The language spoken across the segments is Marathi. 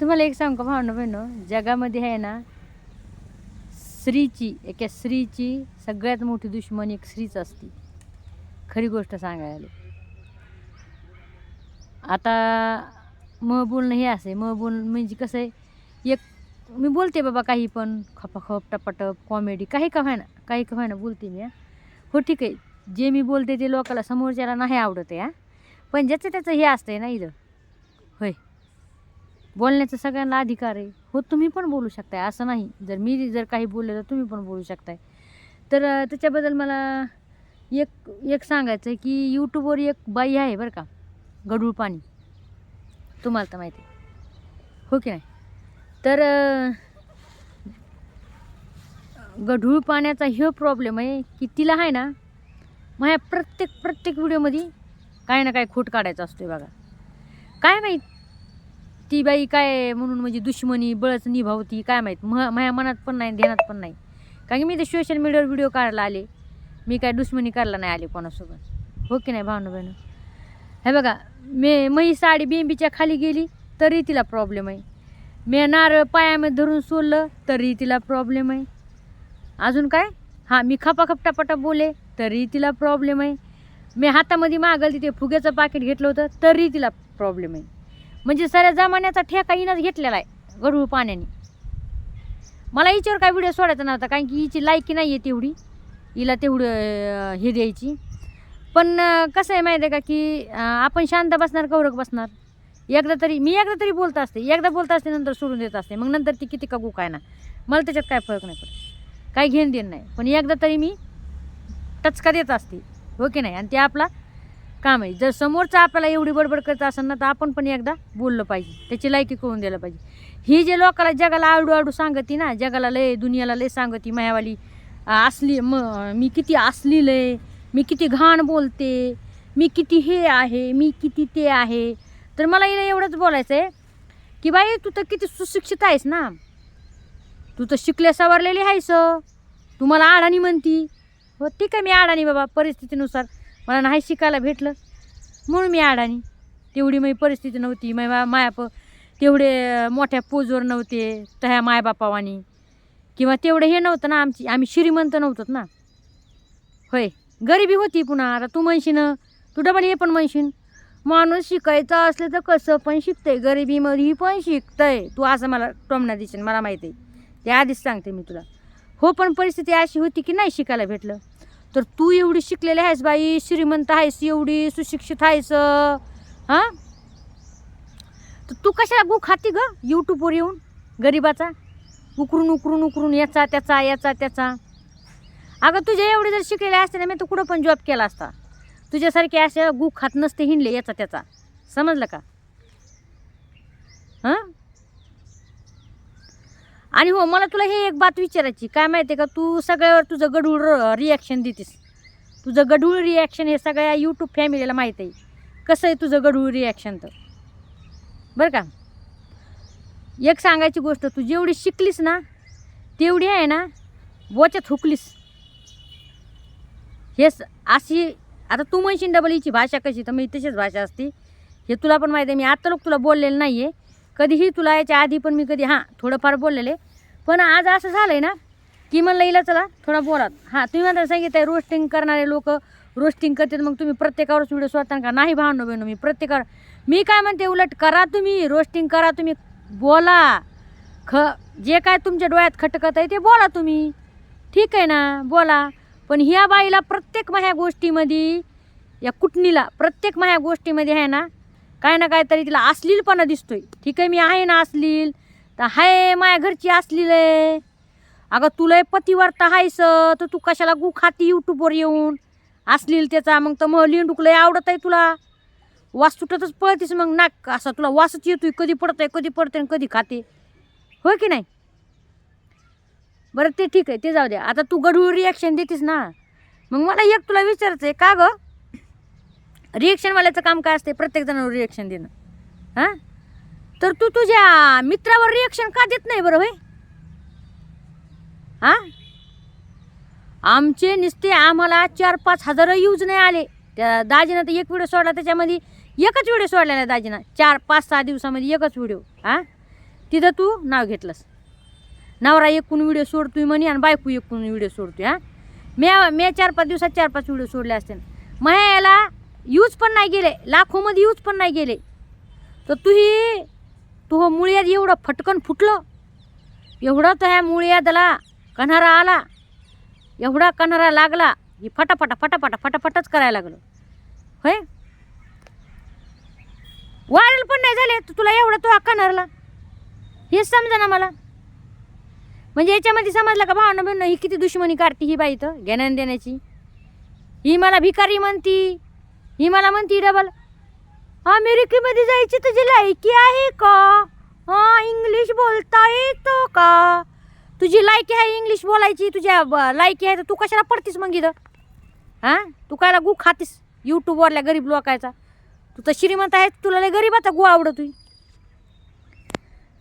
तुम्हाला एक सांगू का? भावना बहिणो जगामध्ये आहे ना स्त्रीची एका स्त्रीची सगळ्यात मोठी दुश्मन एक स्त्रीच असते. खरी गोष्ट सांगायला. आता म बोलणं हे असे म बोलणं म्हणजे कसं आहे एक मी बोलते बाबा काही पण खपाखप टपाटप कॉमेडी काही का ना काही का ना बोलते मी हा. हो ठीक आहे. जे मी बोलते ते लोकाला समोरच्याला नाही आवडत आहे हा. पण ज्याचं त्याचं हे असतं आहे ना इथं. होय. बोलण्याचा सगळ्यांना अधिकार आहे. हो तुम्ही पण बोलू शकताय. असं नाही. जर मी जर काही बोलले तर तुम्ही पण बोलू शकताय. तर त्याच्याबद्दल मला एक एक सांगायचं आहे की यूट्यूबवर एक बाई आहे बरं का गडूळ पाणी. तुम्हाला तर माहिती आहे. हो की नाही? तर गढूळ पाण्याचा हे प्रॉब्लेम आहे की तिला आहे ना माझ्या प्रत्येक प्रत्येक व्हिडिओमध्ये काही ना काही खोट काढायचा आहे बघा. काय माहीत? ती बाई काय म्हणून म्हणजे दुश्मनी बळच निभावती काय माहीत? म माझ्या मनात पण नाही ध्यानात पण नाही. कारण की मी ते सोशल मीडियावर व्हिडिओ काढायला आले. मी काय दुश्मनी करायला नाही आले कोणासोबत. हो की नाही भावना बहिणं? हे बघा मे मही साडी बेंबीच्या खाली गेली तरी तिला प्रॉब्लेम आहे. मी नारळ पायामध्ये धरून सोडलं तरी तिला प्रॉब्लेम आहे. अजून काय? हां मी खपाखप टपाटा बोले तरी तिला प्रॉब्लेम आहे. मी हातामध्ये मागल तिथे फुग्याचं पाकिट घेतलं होतं तरी तिला प्रॉब्लेम आहे. म्हणजे साऱ्या जमान्याचा ठेका हिनंच घेतलेला आहे गढूळ पाण्याने. मला हिच्यावर काय व्हिडिओ सोडायचा नव्हता कारण की हिची लायकी नाही आहे तेवढी. हिला तेवढं हे द्यायची. पण कसं आहे माहिती आहे का की आपण शांत बसणार कौरक बसणार. एकदा तरी मी एकदा तरी बोलत असते. एकदा बोलत असते नंतर सोडून देत असते. मग नंतर ती किती कगू काय ना. मला त्याच्यात काय फरक नाही पडत. काही घेणं देणं नाही. पण एकदा तरी मी टचका देत असते. हो की नाही? आणि ते आपला काम आहे जर समोरचा आपल्याला एवढी बडबड करत असेल ना तर आपण पण एकदा बोललं पाहिजे. त्याची लायकी करून द्यायला पाहिजे. ही जे लोकाला जगाला आडू आडू सांगती ना जगाला लय दुनियाला लय सांगती मायावाली असली म मी किती असली लय मी किती घाण बोलते मी किती हे आहे मी किती ते आहे. तर मला हिला एवढंच बोलायचं आहे की बाई तू तर किती सुशिक्षित आहेस ना. तू तर शिकल्या सवारलेली आहेस तू मला आडाणी म्हणती. हो ठीक आहे मी अडाणी बाबा परिस्थितीनुसार. मला नाही शिकायला भेटलं. म्हणून मी अडाणी तेवढी माझी परिस्थिती नव्हती. माझ्या माया प तेवढे मोठ्या पोजवर नव्हते. त्या मायबापावानी. किंवा तेवढं हे नव्हतं ना आमची. आम्ही श्रीमंत नव्हतोत ना. होय. गरिबी होती पुन्हा. आता तू म्हणशीन तू डबल हे पण म्हणशीन. माणूस शिकायचं असलं तर कसं पण शिकतंय. गरिबीमध्ये पण शिकतंय. तू असं मला टोमना दिसेन मला माहिती आहे. ते आधीच सांगते मी तुला. हो पण परिस्थिती अशी होती की नाही शिकायला भेटलं? तर तू एवढी शिकलेली आहेस बाई श्रीमंत आहेस एवढी सुशिक्षित आहेस हां? तर तू कशाला गु खाती ग? यूट्यूबवर येऊन गरिबाचा? उकरून उकरून उकरून याचा त्याचा याचा त्याचा. अगं तुझ्या एवढे जर शिकलेले असते ना मी तर कुठं पण जॉब केला असता. तुझ्यासारखे असे गु खात नसते हिंडले याचा त्याचा. समजलं का? हां? आणि हो मला तुला हे एक बात विचारायची काय माहिती आहे का? तू सगळ्यावर तुझं गढूळ रिॲक्शन देतेस. तुझं गढूळ रिॲक्शन हे सगळ्या यूट्यूब फॅमिलीला माहीत आहे. कसं आहे तुझं गढूळ रिॲक्शन तर? बरं का? एक सांगायची गोष्ट तू जेवढी शिकलीस ना तेवढी आहे ना वचत हुकलीस. हे अशी आता तू म्हणशील डबल हिची e भाषा कशी? तर मी तशीच भाषा असते. हे तुला पण माहिती आहे मी आत्ता लोक तुला बोललेलं नाही आहे कधीही तुला याच्या आधी पण मी कधी हां थोडंफार बोललेले. पण आज असं झालं आहे ना की म्हणलं इला चला थोडा बोलात. हां तुम्ही म्हणता सांगितलं रोस्टिंग करणारे लोक रोस्टिंग करतात मग तुम्ही प्रत्येकावरच व्हिडिओ सोडता का? नाही भावनो बहिणो मी प्रत्येकावर. मी काय म्हणते उलट करा तुम्ही रोस्टिंग करा तुम्ही बोला. ख जे काय तुमच्या डोळ्यात खटकत आहे ते बोला तुम्ही. ठीक आहे ना बोला. पण ह्या बाईला प्रत्येक माझ्या गोष्टीमध्ये या कुटणीला प्रत्येक माझ्या गोष्टीमध्ये आहे ना काय ना काय तरी तिला अश्लीलपणा दिसतोय. ठीक आहे मी आहे ना अश्लील. तर हाय माझ्या घरची अश्लील आहे. अगं तुला पतिवर्ता आहेस तर तू कशाला गु खाती यूट्यूबवर येऊन? अश्लील त्याचा मग तर मग लिंडूक आवडत आहे तुला. वास तुटतच पळतीस मग नाक असा तुला वासच येतोय. कधी पडतंय कधी पडतंय आणि कधी खाते. होय की नाही? बरं ते ठीक आहे ते जाऊ द्या. आता तू गढूळ रिॲक्शन देतीस ना. मग मला एक तुला विचारायचं आहे का गं? रिॲक्शनवाल्याचं काम काय असते प्रत्येक जणांवर रिॲक्शन देणं. हां? तर तू तुझ्या मित्रावर रिॲक्शन का देत नाही बरं होय? हां? आमचे नुसते आम्हाला चार पाच हजार यूज नाही आले. त्या दाजीनं तर एक व्हिडिओ सोडला त्याच्यामध्ये एकच व्हिडिओ सोडलेला दाजीनं. चार पाच सहा दिवसामध्ये एकच व्हिडिओ हां? तिथं तू नाव घेतलंस. नवरा एकूण व्हिडिओ सोडतोय म्हणे आणि बायको एकूण व्हिडिओ सोडतोय हां? मी मी चार पाच दिवसात चार पाच व्हिडिओ सोडले असते. मग याला यूज पण नाही गेले लाखोमध्ये यूज पण नाही गेले तर तुही तू हो मुळ्यात एवढं फटकन फुटलं एवढं तर ह्या मुळ्यातला कन्हारा आला एवढा कन्हारा लागला ही फटाफटा फटाफटा फटाफटच करायला लागलं. होय? वाढेल पण नाही झाले तर तुला एवढं तो कन्हारला. हेच समजा ना मला. म्हणजे याच्यामध्ये समजलं का भावना बहिण ही किती दुश्मनी काढते ही बाई तर घेण्या देण्याची? ही मला भिकारी म्हणती ही मला म्हणती डबल अमेरिकेमध्ये जायची तुझी लायकी आहे का? हा इंग्लिश बोलता येतो का? तुझी लायकी आहे इंग्लिश बोलायची तुझ्या लायकी आहे तर तू कशाला पडतीस मग इथं? हां? तू कायला गु खातीस यूट्यूबवरल्या गरीब लोकायचा तू तर श्रीमंत आहे तुला लय आता गु आवडत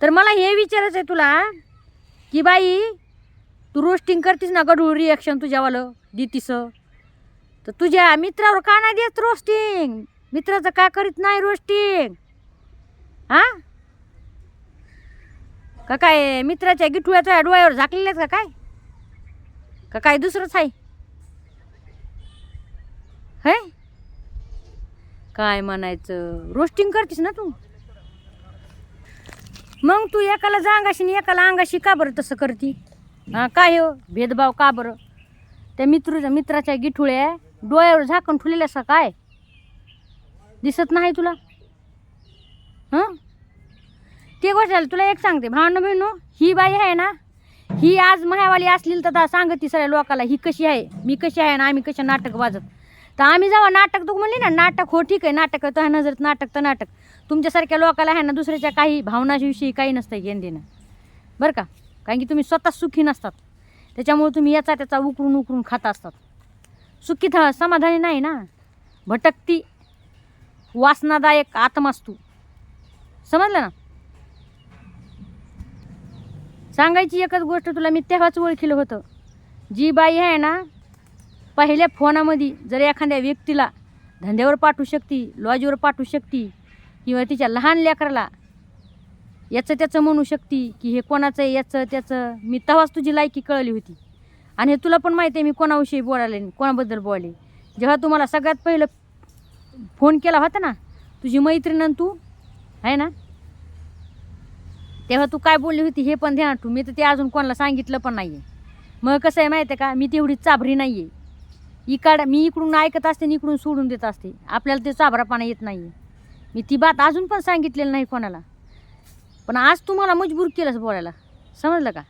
तर मला हे विचारायचं आहे तुला की बाई तू रोस्टिंग करतीस ना गडूळ रिॲक्शन तुझ्यावालं देतीस. तर तुझ्या मित्रावर का नाही देत रोस्टिंग मित्राचं का करीत नाही रोस्टिंग हां? का काय मित्राच्या गिठुळ्याच्या डोळ्यावर झाकलेले का काय? का काय दुसरंच आहे? है? काय म्हणायचं? रोस्टिंग करतीस ना तू? मग तू एकाला जांगाशी आणि एकाला अंगाशी का बरं तसं करती? हां काय हो? भेदभाव का बरं? त्या मित्र मित्राच्या गिठुळ्या डोळ्यावर झाकण ठुलेलं असं काय दिसत नाही तुला? हं? ते गोष्ट झालं तुला एक सांगते. भावना बहिणू ही बाई आहे ना ही आज महावाली असली तर सांगती सगळ्या लोकाला ही कशी आहे मी कशी आहे ना आम्ही कशा नाटक वाजत. तर आम्ही जेव्हा नाटक तू म्हणली ना नाटक हो ठीक आहे नाटक आहे तर नजरेत नाटक तर नाटक. तुमच्यासारख्या लोकाला आहे ना दुसऱ्याच्या काही भावनाविषयी काही नसतं घेण देणं. बरं का? कारण की तुम्ही स्वतः सुखी नसतात. त्याच्यामुळे तुम्ही याचा त्याचा उकरून उकरून खात असतात. सुखी थ समाधानी नाही ना? भटकती वासनादायक आत्मास तू समजलं ना? सांगायची एकच गोष्ट तुला मी तेव्हाच ओळखीलं होतं. जी बाई आहे ना पहिल्या फोनामध्ये जर एखाद्या व्यक्तीला धंद्यावर पाठवू शकती लॉजवर पाठवू शकती किंवा तिच्या लहान लेकराला याचं त्याचं म्हणू शकती की हे कोणाचं आहे याचं त्याचं मी तेव्हाच तुझी लायकी कळली होती. आणि हे तुला पण माहिती आहे मी कोणाविषयी बोलायला कोणाबद्दल बोलले जेव्हा तुम्हाला सगळ्यात पहिलं फोन केला होता ना तुझी मैत्रीण तू आहे ना? तेव्हा तू काय बोलली होती हे पण ध्यान तू मी तर ते अजून कोणाला सांगितलं पण नाही आहे मग कसं आहे माहिती आहे का मी तेवढी चाभरी नाही आहे इकाड मी इकडून ऐकत असते आणि इकडून सोडून देत असते. आपल्याला ते चाभरापणा येत नाही आहे मी ती बात अजून पण सांगितलेलं नाही कोणाला. पण आज तुम्हाला मजबूर केलंस बोलायला. समजलं का?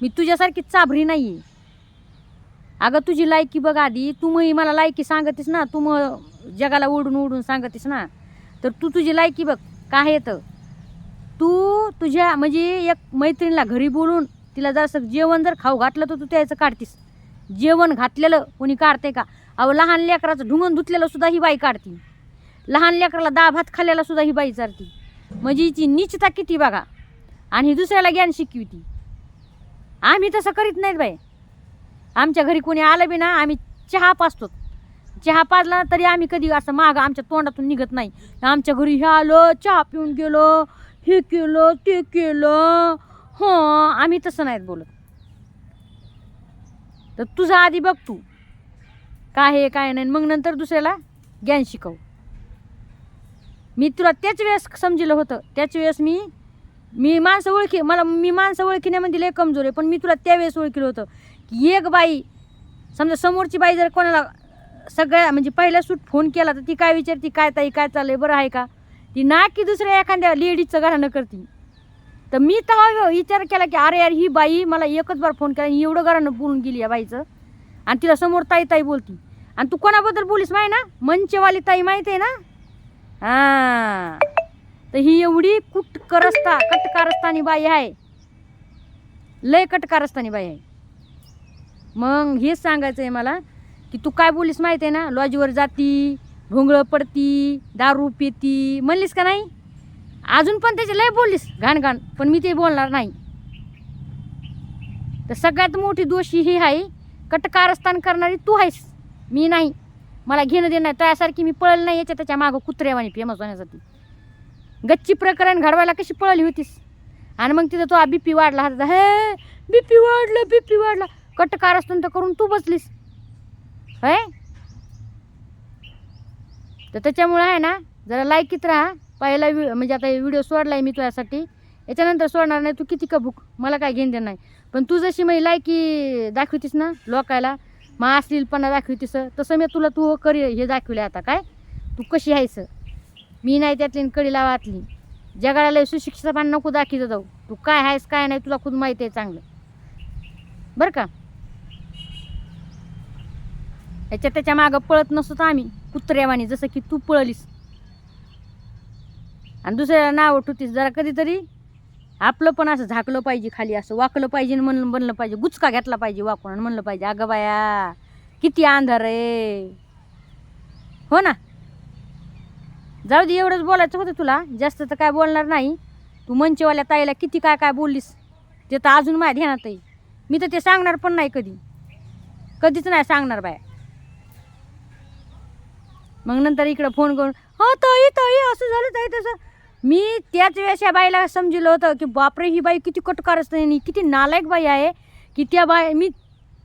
मी तुझ्यासारखी चाभरी नाही आहे अगं तुझी लायकी बघ आधी. तू मग मला लायकी सांगतेस ना. तू मग जगाला ओढून ओढून सांगतेस ना. तर तू तुझी लायकी बघ. काय येतं तू तुझ्या म्हणजे एक मैत्रिणीला घरी बोलून तिला जरासं जेवण जर खाऊ घातलं तर तू त्याचं काढतीस. जेवण घातलेलं कोणी काढते का? अहो लहान लेकराचं ढुंगण धुतलेलं सुद्धा ही बाई काढती. लहान लेकराला दहा भात खाल्लेला सुद्धा ही बाई चारती. म्हणजे हिची नीचता किती बघा. आणि ही दुसऱ्याला ज्ञान शिकविती आम्ही तसं करीत नाहीत बाई. आमच्या घरी कोणी आलं बी ना आम्ही चहा पाजतो चहा पाजला तरी आम्ही कधी असं माग आमच्या तोंडातून निघत नाही. आमच्या घरी हे आलं चहा पिऊन गेलो हे केलं ते केलं. हो आम्ही तसं नाहीत बोलत. तर तुझा आधी बघ तू. काय हे काय नाही. मग नंतर दुसऱ्याला ज्ञान शिकव. मी तुला त्याच वेळेस समजलं होतं. त्याच वेळेस मी मी माणसं ओळखी मला मी माणसं ओळखण्यामध्ये लय कमजोर आहे. पण मी तुला त्यावेळेस ओळखलं होतं. की एक बाई समजा समोरची बाई जर कोणाला सगळ्या म्हणजे पहिल्या सूट फोन केला तर ती काय विचारती काय ताई काय चाललंय? बरं आहे का? ती ना की दुसऱ्या एखाद्या लेडीजचं घराणं करती. तर मी तेव्हा विचार केला की अरे यार ही बाई मला एकच बार फोन केला आणि एवढं घरानं बोलून गेली या बाईचं. आणि तिला समोर ताई ताई बोलती. आणि तू कोणाबद्दल बोलीस माही ना? मंचवाली ताई माहीत आहे ना? हां. तर ही एवढी कुटकरस्ता कटकारस्तानी बाई आहे. लय कटकारस्तानी बाई आहे. मग हेच सांगायचं आहे मला की तू काय बोलीस माहिती आहे ना? लॉजवर जाती भोंगळं पडती दारू पिती. म्हणलीस का नाही? अजून पण त्याचे लय बोललीस घाण घाण पण मी ते बोलणार नाही. तर सगळ्यात मोठी दोषी ही आहे कटकारस्थान करणारी तू आहेस. मी नाही. मला घेणं देणं नाही. त्यासारखी मी पळलं नाही याच्या त्याच्या मागं कुत्र्यावानी फेमस होण्यासाठी. गच्ची प्रकरण घडवायला कशी पळली होतीस? आणि मग तिथं तो बी पी वाढला. हातात हे बी पी वाढलं बी पी वाढला. कट कारस्थान तर करून तू बसलीस. है? तर त्याच्यामुळं आहे ना जरा लायकीत राहा. पहिला व्हि म्हणजे आता व्हिडिओ सोडला आहे मी तुझ्यासाठी. याच्यानंतर सोडणार नाही तू किती का बुक मला काय घेणं देणार नाही. पण तू जशी मी लायकी दाखवतीस ना लोकायला मग असलीलपणा दाखवतीस. तसं मी तुला तू करी हे दाखवले आता काय? तू कशी आहेस? मी नाही त्यातली आणि लावातली वाचली जगाला सुशिक्षितपणा नको दाखवत जाऊ. तू काय आहेस काय नाही तुला खुद माहिती आहे चांगलं. बरं का? याच्या त्याच्या मागं पळत नसतो तर आम्ही कुत्र्यावाणी जसं की तू पळलीस. आणि दुसऱ्याला नाव ठेवतीस जरा कधीतरी आपलं पण असं झाकलं पाहिजे खाली असं वाकलं पाहिजे म्हणलं बनलं पाहिजे. गुचका घेतला पाहिजे वाकून आणि म्हणलं पाहिजे अगं बाया किती अंधार आहे हो ना? जाऊ दे एवढंच बोलायचं होतं तुला. जास्त तर काय बोलणार नाही. तू मंचवाल्या ताईला किती काय काय बोललीस ते तर अजून माझ्या ध्यानात आहे. मी तर ते सांगणार पण नाही कधी. कधीच नाही सांगणार बाया. मग नंतर इकडं फोन करून हो ताई ताई असं झालं ताई तसं. मी त्याच वेळेस या बाईला समजलं होतं की बापरे ही बाई किती कटकार असते किती नालायक बाई आहे की त्या बाई मी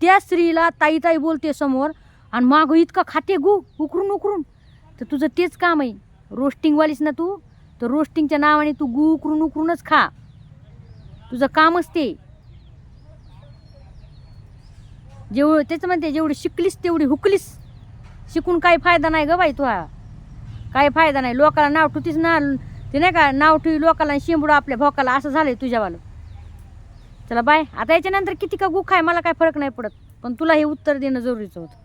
त्या स्त्रीला ताई ताई बोलते समोर आणि मागं इतका खाते गु उकरून उकरून. तर तुझं तेच काम आहे. रोस्टिंगवालीस ना तू. तर रोस्टिंगच्या नावाने तू गु उकरून उकरूनच खा. तुझं कामच ते. जेवढं तेच म्हणते जेवढी शिकलीस तेवढी हुकलीस. शिकून काही फायदा नाही ग बाई तुला काही फायदा नाही. लोकाला नाव ठेवतीस ना ते नाही का नाव ठेवी लोकाला शिंबूड आपल्या भोकाला असं झालंय तुझ्यावालं. चला बाय. आता याच्यानंतर किती का गुख आहे मला काय फरक नाही पडत. पण तुला हे उत्तर देणं जरुरीचं होतं.